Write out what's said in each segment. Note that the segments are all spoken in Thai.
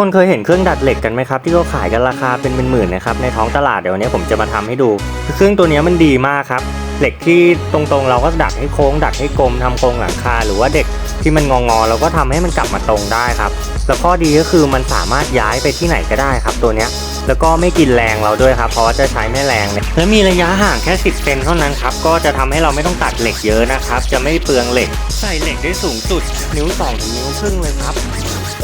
คนเคยเห็นเครื่องดัดเหล็กกันไหมครับที่เขาขายกันราคาเป็นหมื่นๆนะครับในท้องตลาดเดี๋ยววันนี้ผมจะมาทำให้ดูคือเครื่องตัวนี้มันดีมากครับเหล็กที่ตรงๆ เราก็ดัดให้โค้ง ดัดให้กลมทำโครงหลังคา หรือว่าเด็กที่มันงองๆเราก็ทำให้มันกลับมาตรงได้ครับ แล้วข้อดีก็คือมันสามารถย้ายไปที่ไหนก็ได้ครับตัวเนี้ยแล้วก็ไม่กินแรงเราด้วยครับ เพราะว่าจะใช้แม่แรงเนี่ยและมีระยะห่างแค่ 10เซนเท่านั้นครับ ก็จะทำให้เราไม่ต้องตัดเหล็กเยอะนะครับ จะไม่เปลืองเหล็ก ใส่เหล็กได้สูงสุดนิ้ว2ถึงนิ้วครึ่งเลยครับ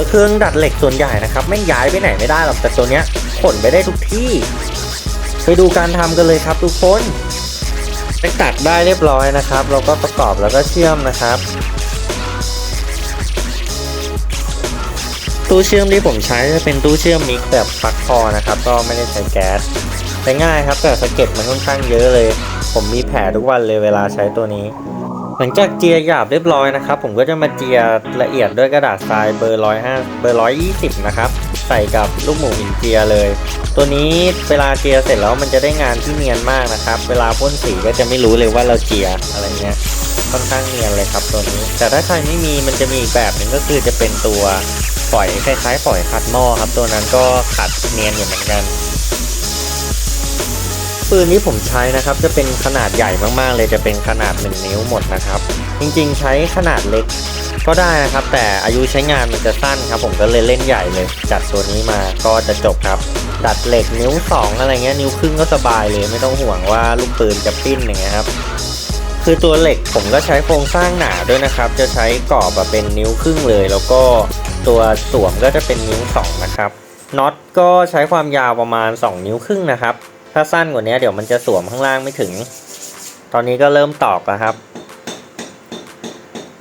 เครื่องดัดเหล็กส่วนใหญ่นะครับไม่ย้ายไปไหนไม่ได้หรอกแต่ตัวเนี้ยขนไปได้ทุกที่ ไปดูการทำกันเลยครับทุกคนได้ตัดได้เรียบร้อยนะครับ เราก็ประกอบแล้วก็เชื่อมนะครับตู้เชื่อมที่ผมใช้จะเป็นตู้เชื่อมมิกแบบปลั๊กคอนะครับ ก็ไม่ได้ใช้แก๊สใช้ง่ายครับแต่สะเก็ดมันค่อนข้างเยอะเลย ผมมีแผลทุกวันเลยเวลาใช้ตัวนี้ หลังจากเจียหยาบเรียบร้อยนะครับ ผมก็จะมาเจียละเอียดด้วยกระดาษทรายเบอร์ร้อยห้าเบอร์ร้อยยี่สิบนะครับ ใส่กับลูกหมูหินเจียเลย ตัวนี้เวลาเจียเสร็จแล้วมันจะได้งานที่เนียนมากนะครับ เวลาพ่นสีก็จะไม่รู้เลยว่าเราเจียอะไรเงี้ยค่อนข้างเนียนเลยครับตัวนี้ แต่ถ้าใครไม่มีมันจะมีอีกแบบหนึ่งก็คือจะเป็นตัวฝอยคล้ายๆฝอยขัดหม้อครับ ตัวนั้นก็ขัดเนียนอยู่เหมือนกัน ปืนที่ผมใช้นะครับจะเป็นขนาดใหญ่มากๆ เลยจะเป็นขนาด 1 นิ้วหมดนะครับ จริงๆ ใช้ขนาดเล็กก็ได้นะครับ แต่อายุใช้งานมันจะสั้นครับ ผมก็เลยเล่นใหญ่เลย จัดตัวนี้มาก็จะจบครับ ดัดเหล็กนิ้ว 2 อะไรเงี้ยนิ้วครึ่งก็สบายเลยไม่ต้องห่วงว่าลูกปืนจะปิ้นอย่างเงี้ยครับคือตัวเหล็กผมก็ใช้โครงสร้างหนาด้วยนะครับ จะใช้กรอบแบบเป็นนิ้วครึ่งเลย แล้วก็ตัวสวมก็จะเป็นนิ้วสองนะครับน็อตก็ใช้ความยาวประมาณ 2 นิ้วครึ่งนะครับ ถ้าสั้นกว่านี้เดี๋ยวมันจะสวมข้างล่างไม่ถึง ตอนนี้ก็เริ่มตอกแล้วครับ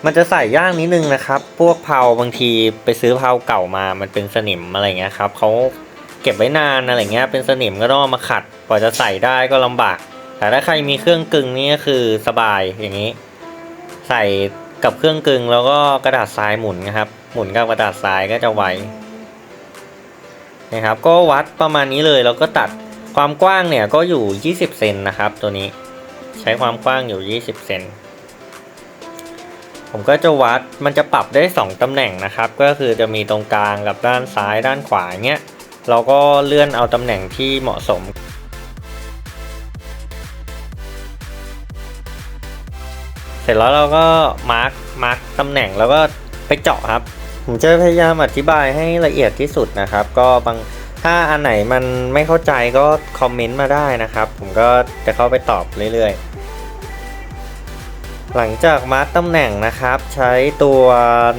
มันจะใส่ย่างนิดนึงนะครับ พวกเพาบางทีไปซื้อเพาเก่ามา มันเป็นสนิมอะไรเงี้ยครับเขาเก็บไว้นานอะไรเงี้ย เป็นสนิมก็ต้องมาขัดกว่าจะใส่ได้ก็ลำบาก แต่ถ้าใครมีเครื่องกึ่งนี่ก็คือสบายอย่างนี้ ใส่กับเครื่องกึ่งแล้วก็กระดาษทรายหมุนนะครับ หมุนกับกระดาษทรายก็จะไวนะครับก็วัดประมาณนี้เลยแล้วก็ตัด ความกว้างเนี่ยก็อยู่ 20 เซนนะครับ ตัวนี้ใช้ความกว้างอยู่ 20 เซนผมก็จะวัดมันจะปรับได้ 2ตำแหน่งนะครับ ก็คือจะมีตรงกลางกับด้านซ้ายด้านขวาเงี้ยเราก็เลื่อนเอาตำแหน่งที่เหมาะสม เสร็จแล้วเราก็มาร์กมาร์กตำแหน่งแล้วก็ไปเจาะครับ ผมจะพยายามอธิบายให้ละเอียดที่สุดนะครับ ก็บาง ถ้าอันไหนมันไม่เข้าใจก็คอมเมนต์มาได้นะครับ ผมก็จะเข้าไปตอบเรื่อยๆ หลังจากมาร์กตำแหน่งนะครับ ใช้ตัว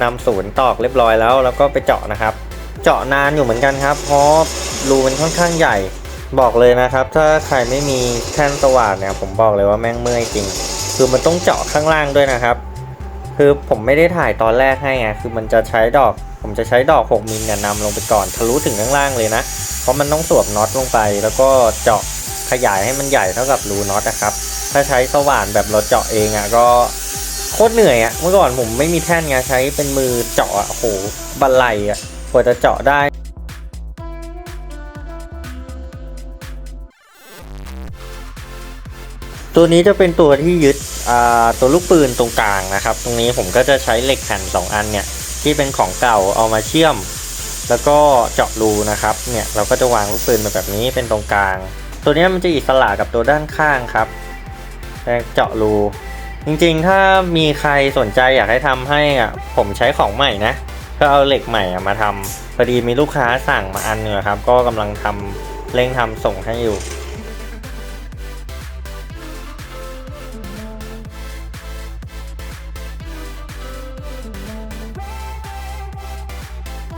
นำศูนย์ตอกเรียบร้อยแล้ว แล้วก็ไปเจาะนะครับ เจาะนานอยู่เหมือนกันครับ เพราะรูมันค่อนข้างใหญ่บอกเลยนะครับ ถ้าใครไม่มีแท่นสว่านเนี่ยผมบอกเลยว่าแม่งเมื่อยจริง คือมันต้องเจาะข้างล่างด้วยนะครับ คือผมไม่ได้ถ่ายตอนแรกให้ไงคือมันจะใช้ดอก ผมจะใช้ดอก 6มิลเนี่ยนำลงไปก่อนทะลุถึงข้างล่างเลยนะ เพราะมันต้องสวมน็อตลงไป แล้วก็เจาะขยายให้มันใหญ่เท่ากับรูน็อตนะครับ ถ้าใช้สว่านแบบเราเจาะเองอะ่ะก็โคตรเหนื่อยอะ่ะ เมื่อก่อนผมไม่มีแท่นไงใช้เป็นมือเจาะโอ้โหบันไลอะ่ะกว่าจะเจาะได้ ตัวนี้จะเป็นตัวที่ยึดตัวลูกปืนตรงกลางนะครับ ตรงนี้ผมก็จะใช้เหล็กแผ่น2 อันเนี่ยที่เป็นของเก่าเอามาเชื่อม แล้วก็เจาะรูนะครับเนี่ยเราก็จะวางลูกปืนมาแบบนี้เป็นตรงกลาง ตัวนี้มันจะอิสระกับตัวด้านข้างครับแล้วเจาะรูจริงๆ ถ้ามีใครสนใจอยากให้ทำให้อะผมใช้ของใหม่นะก็เอาเหล็กใหม่อะมาทำพอดีมีลูกค้าสั่งมาอันหนึงอครับ ก็กำลังทำเร่งทำส่งให้อยู่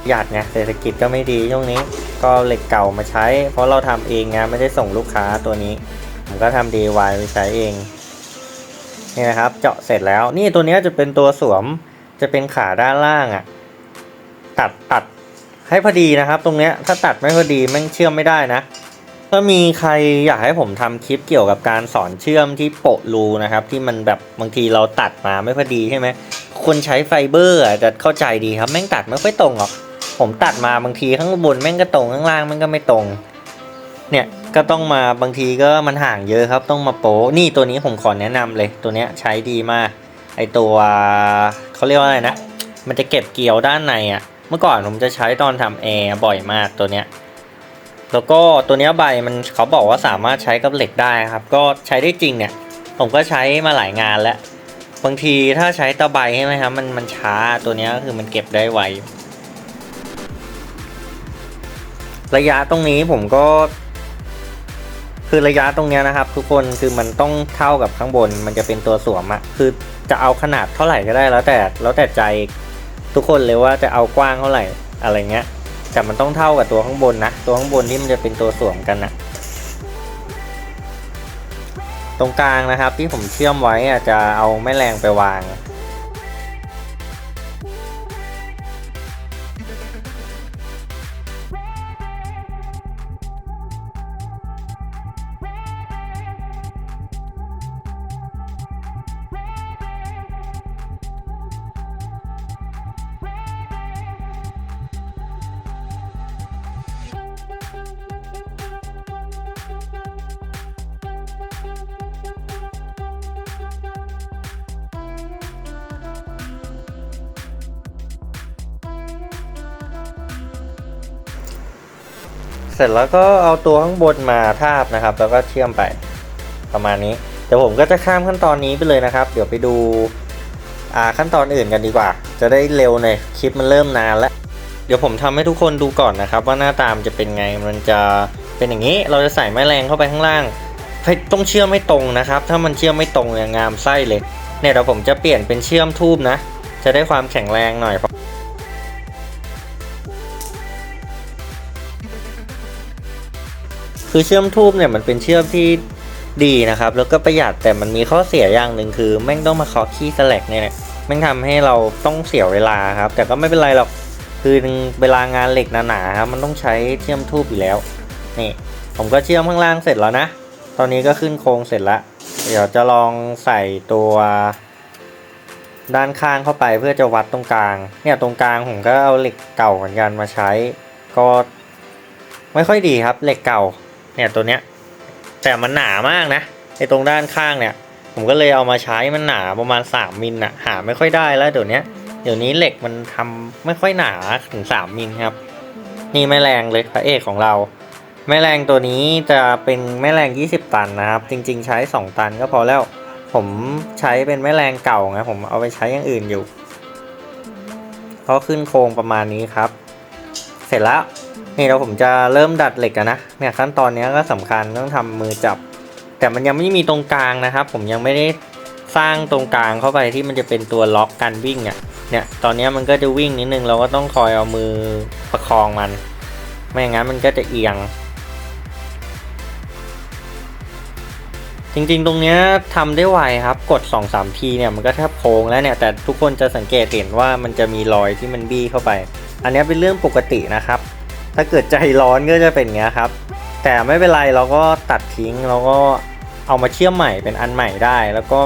หยาดไงเศรษฐกิจก็ไม่ดีช่วงนี้ ก็เหล็กเก่ามาใช้ เพราะเราทำเองไงไม่ได้ส่งลูกค้าตัวนี้ ผมก็ทำ DIY ไปใช้เองนี่นะครับ เจาะเสร็จแล้ว นี่ตัวนี้จะเป็นตัวสวมจะเป็นขาด้านล่างอะ่ะ ตัดตัดให้พอดีนะครับ ตรงเนี้ยถ้าตัดไม่พอดีแม่งเชื่อมไม่ได้นะถ้ามีใครอยากให้ผมทำคลิปเกี่ยวกับการสอนเชื่อมที่โปะรูนะครับ ที่มันแบบบางทีเราตัดมาไม่พอดีใช่ไหมคนใช้ไฟเบอร์อะจะเข้าใจดีครับแม่งตัดไม่ค่อยตรงหรอก ผมตัดมาบางทีข้างบนแม่งก็ตรงข้างล่างแม่งก็ไม่ตรง เนี่ยก็ต้องมาบางทีก็มันห่างเยอะครับ ต้องมาโปะนี่ตัวนี้ผมขอแนะนำเลย ตัวเนี้ยใช้ดีมาก ไอตัวเขาเรียกว่าอะไรนะ มันจะเก็บเกี่ยวด้านในอะ เมื่อก่อนผมจะใช้ตอนทำแอร์บ่อยมากตัวเนี้ยแล้วก็ตัวเนี้ยใบมันเขาบอกว่าสามารถใช้กับเหล็กได้ครับ ก็ใช้ได้จริงเนี่ย ผมก็ใช้มาหลายงานแล้ว บางทีถ้าใช้ตะไบใช่ไหมครับมันมันช้าตัวเนี้ยก็คือมันเก็บได้ไว ระยะตรงนี้ผมก็ คือระยะตรงเนี้ยนะครับ ทุกคนคือมันต้องเท่ากับข้างบน มันจะเป็นตัวสวมอะคือจะเอาขนาดเท่าไหร่ก็ได้แล้วแต่แล้วแต่ใจทุกคนเลยว่าจะเอากว้างเท่าไหร่อะไรเงี้ยแต่มันต้องเท่ากับตัวข้างบนนะตัวข้างบนที่มันจะเป็นตัวสวมกันนะตรงกลางนะครับที่ผมเชื่อมไว้อะจะเอาแม่แรงไปวาง เสร็จแล้วก็เอาตัวข้างบนมาทาบนะครับ แล้วก็เชื่อมไปประมาณนี้เดี๋ยวผมก็จะข้ามขั้นตอนนี้ไปเลยนะครับ เดี๋ยวไปดูอ่าขั้นตอนอื่นกันดีกว่า จะได้เร็วหน่อยคลิปมันเริ่มนานแล้ว เดี๋ยวผมทำให้ทุกคนดูก่อนนะครับ ว่าหน้าตามจะเป็นไงมันจะเป็นอย่างนี้เราจะใส่แม่แรงเข้าไปข้างล่างต้องเชื่อมไม่ตรงนะครับ ถ้ามันเชื่อมไม่ตรงเนี่ยงามไส้เลยเนี่ยเดี๋ยวผมจะเปลี่ยนเป็นเชื่อมทูบนะ จะได้ความแข็งแรงหน่อย คือเชื่อมทูบเนี่ยมันเป็นเชื่อมที่ดีนะครับ แล้วก็ประหยัดแต่มันมีข้อเสียอย่างหนึ่งคือ แม่งต้องมาเคาะขี้สแลกเนี่ยแม่งทำให้เราต้องเสียเวลาครับ แต่ก็ไม่เป็นไรหรอกคือเวลางานเหล็กหนาๆครับมันต้องใช้เชื่อมทูบอยู่แล้วนี่ผมก็เชื่อมข้างล่างเสร็จแล้วนะ ตอนนี้ก็ขึ้นโครงเสร็จแล้วเดี๋ยวจะลองใส่ตัวด้านข้างเข้าไปเพื่อจะวัดตรงกลาง เนี่ยตรงกลางผมก็เอาเหล็กเก่าเหมือนกันมาใช้ ก็ไม่ค่อยดีครับเหล็กเก่า เนี่ยตัวเนี้ยแต่มันหนามากนะไอตรงด้านข้างเนี่ย ผมก็เลยเอามาใช้มันหนาประมาณ 3มิลอะหาไม่ค่อยได้แล้วเดี๋ยวนี้เดี๋ยวนี้เหล็กมันทำไม่ค่อยหนาถึง 3มิลครับ นี่แม่แรงเลยพระเอกของเรา แม่แรงตัวนี้จะเป็นแม่แรง 20 ตันนะครับ จริง ๆ ใช้ 2 ตันก็พอแล้ว ผมใช้เป็นแม่แรงเก่าไงผมเอาไปใช้อย่างอื่นอยู่ก็ขึ้นโครงประมาณนี้ครับ เสร็จแล้ว นี่เราผมจะเริ่มดัดเหล็กกันนะเนี่ยขั้นตอนนี้ก็สำคัญต้องทำมือจับ แต่มันยังไม่มีตรงกลางนะครับ ผมยังไม่ได้สร้างตรงกลางเข้าไปที่มันจะเป็นตัวล็อกกันวิ่งอะเนี่ยตอนนี้มันก็จะวิ่งนิดนึงเราก็ต้องคอยเอามือประคองมัน ไม่อย่างนั้นมันก็จะเอียง จริงๆ ตรงนี้ทำได้ไวครับกด 2-3 ทีเนี่ยมันก็แทบโค้งแล้วเนี่ยแต่ทุกคนจะสังเกตเห็นว่ามันจะมีรอยที่มันบี้เข้าไป อันนี้เป็นเรื่องปกตินะครับ ถ้าเกิดใจร้อนก็จะเป็นงเงี้ยครับ แต่ไม่เป็นไรเราก็ตัดทิ้งเราก็เอามาเชื่อมใหม่เป็นอันใหม่ได้ แล้วก็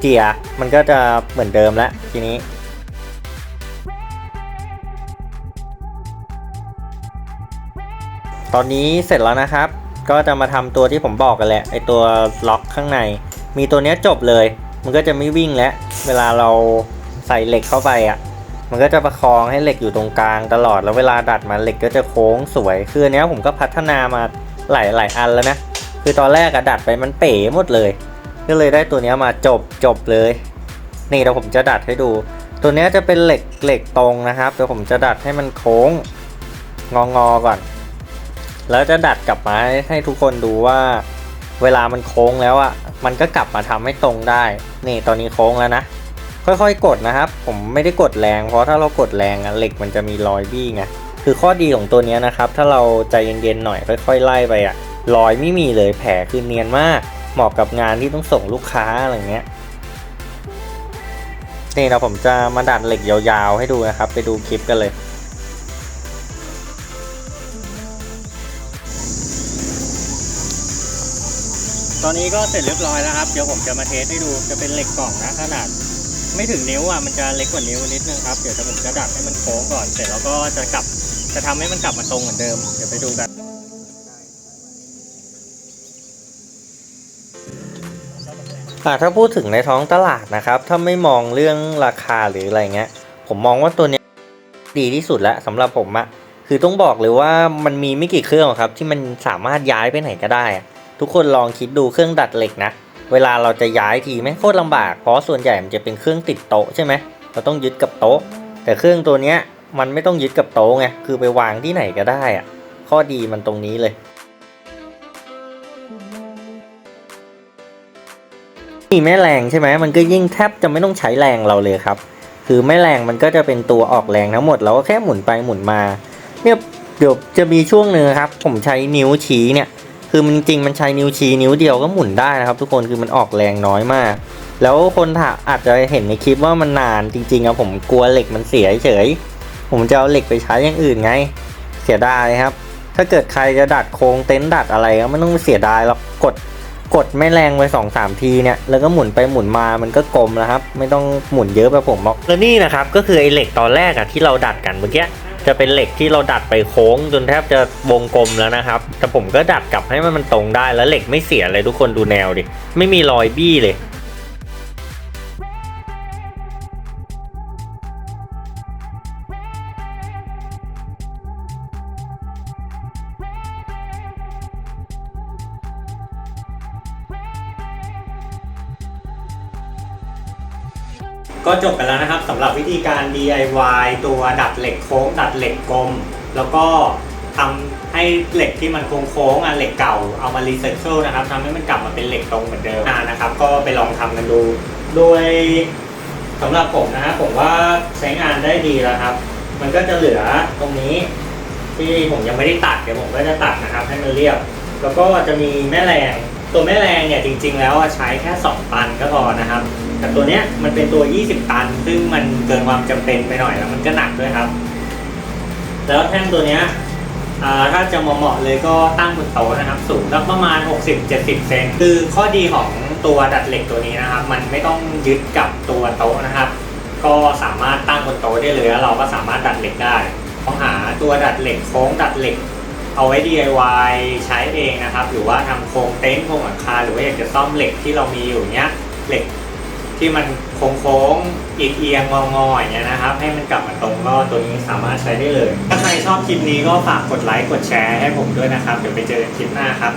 เจียร์มันก็จะเหมือนเดิมแล้วทีนี้ตอนนี้เสร็จแล้วนะครับ ก็จะมาทำตัวที่ผมบอกกันแหละไอตัวล็อกข้างใน มีตัวเนี้ยจบเลย มันก็จะไม่วิ่งแล้ว เวลาเราใส่เหล็กเข้าไปอะ มันก็จะประคองให้เหล็กอยู่ตรงกลางตลอดแล้วเวลาดัดมาเหล็กก็จะโค้งสวย คืออันเนี้ยผมก็พัฒนามาหลายหลายอันแล้วนะ คือตอนแรกอะดัดไปมันเป๋หมดเลย ก็เลยได้ตัวเนี้ยมาจบจบเลย นี่เดี๋ยวผมจะดัดให้ดู ตัวเนี้ยจะเป็นเหล็กเหล็กตรงนะครับเดี๋ยวผมจะดัดให้มันโค้งงองอๆก่อน แล้วจะดัดกลับมาให้ทุกคนดูว่า เวลามันโค้งแล้วอะมันก็กลับมาทำให้ตรงได้ นี่ตอนนี้โค้งแล้วนะ ค่อยๆ กดนะครับ ผมไม่ได้กดแรง เพราะถ้าเรากดแรงอะเหล็กมันจะมีรอยบี้ไงคือข้อดีของตัวนี้นะครับ ถ้าเราใจเย็นๆหน่อยค่อยๆ ไล่ไปอะรอยไม่มีเลยแผลคือเนียนมาก เหมาะกับงานที่ต้องส่งลูกค้าอะไรเงี้ยนี่เราผมจะมาดัดเหล็กยาวๆให้ดูนะครับ ไปดูคลิปกันเลยตอนนี้ก็เสร็จเรียบร้อยแล้วครับ เดี๋ยวผมจะมาเทสให้ดู จะเป็นเหล็กกล่องนะขนาด ไม่ถึงนิ้วอะมันจะเล็กกว่านิ้วนิดนึงครับ เดี๋ยวผมจะดัดให้มันโค้งก่อนเสร็จแล้วก็จะกลับจะทำให้มันกลับมาตรงเหมือนเดิม เดี๋ยวไปดูกันอ่าถ้าพูดถึงในท้องตลาดนะครับ ถ้าไม่มองเรื่องราคาหรืออะไรเงี้ย ผมมองว่าตัวนี้ดีที่สุดแล้วสำหรับผมอะคือต้องบอกเลยว่ามันมีไม่กี่เครื่องครับ ที่มันสามารถย้ายไปไหนก็ได้ ทุกคนลองคิดดูเครื่องดัดเหล็กนะ เวลาเราจะย้ายทีแม่งโคตรลำบาก เพราะส่วนใหญ่มันจะเป็นเครื่องติดโต๊ะใช่ไหมเราต้องยึดกับโต๊ะ แต่เครื่องตัวเนี้ยมันไม่ต้องยึดกับโต๊ะไง คือไปวางที่ไหนก็ได้อะข้อดีมันตรงนี้เลยมีแม่แรงใช่ไหมมันก็ยิ่งแทบจะไม่ต้องใช้แรงเราเลยครับ คือแม่แรงมันก็จะเป็นตัวออกแรงทั้งหมดเราก็แค่หมุนไปหมุนมา เนี่ยเดี๋ยวจะมีช่วงหนึ่งครับ ผมใช้นิ้วชี้เนี่ย คือมันจริงมันใช้นิ้วชี้นิ้วเดียวก็หมุนได้นะครับ ทุกคนคือมันออกแรงน้อยมาก แล้วคนถาอาจจะเห็นในคลิปว่ามันนานจริงๆอะผมกลัวเหล็กมันเสียเฉย ผมจะเอาเหล็กไปใช้อย่างอื่นไง เสียดายครับ ถ้าเกิดใครจะดัดโครงเต็นท์ดัดอะไรก็ไม่ต้องเสียดายหรอกกดกดไม่แรงไปสองสามทีเนี่ยแล้วก็หมุนไปหมุนมามันก็กลมแล้วครับ ไม่ต้องหมุนเยอะแบบผมหรอกแล้วนี่นะครับก็คือไอ้เหล็กตอนแรกอะที่เราดัดกันเมื่อกี้ จะเป็นเหล็กที่เราดัดไปโค้งจนแทบจะวงกลมแล้วนะครับ แต่ผมก็ดัดกลับให้มันตรงได้แล้วเหล็กไม่เสียเลยทุกคนดูแนวดิ ไม่มีรอยบี้เลย ก็จบกันแล้วนะครับสำหรับวิธีการ DIY ตัวดัดเหล็กโค้ง ดัดเหล็กกลม แล้วก็ทำให้เหล็กที่มันโค้งๆอะเหล็กเก่าเอามารีไซเคิลนะครับทำให้มันกลับมาเป็นเหล็กตรงเหมือนเดิมนะครับ ก็ไปลองทำกันดูโดยสำหรับผมนะฮะผมว่าใช้งานได้ดีแล้วครับ มันก็จะเหลือตรงนี้ ที่ผมยังไม่ได้ตัดเดี๋ยวผมก็จะตัดนะครับ ให้มันเรียบ แล้วก็จะมีแม่แรงตัวแม่แรงเนี่ยจริง ๆ แล้วใช้แค่ 2 ตันก็พอนะครับ แต่ตัวเนี้ยมันเป็นตัว 20 ตัน ซึ่งมันเกินความจำเป็นไปหน่อยแล้วมันก็หนักด้วยครับ แล้วแท่งตัวเนี้ยถ้าจะเหมาะเลยก็ตั้งบนโต๊ะนะครับ สูงสักประมาณ 60-70 เซนคือข้อดีของตัวดัดเหล็กตัวนี้นะครับ มันไม่ต้องยึดกับตัวโต๊ะนะครับ ก็สามารถตั้งบนโต๊ะได้เลยแล้วเราก็สามารถดัดเหล็กได้ต้องหาตัวดัดเหล็กโค้งดัดเหล็ก เอาไว้ DIY ใช้เองนะครับ หรือว่าทำโครงเต็นท์โครงหลังคาหรือว่าอยากจะซ่อมเหล็กที่เรามีอยู่เนี้ยเหล็ก ที่มันโค้งๆเอียงๆงอๆอย่างเงี้ยนะครับ ให้มันกลับมาตรงก็ตัวนี้สามารถใช้ได้เลย ถ้าใครชอบคลิปนี้ก็ฝากกดไลค์กดแชร์ให้ผมด้วยนะครับ เดี๋ยวไปเจอกันคลิปหน้าครับ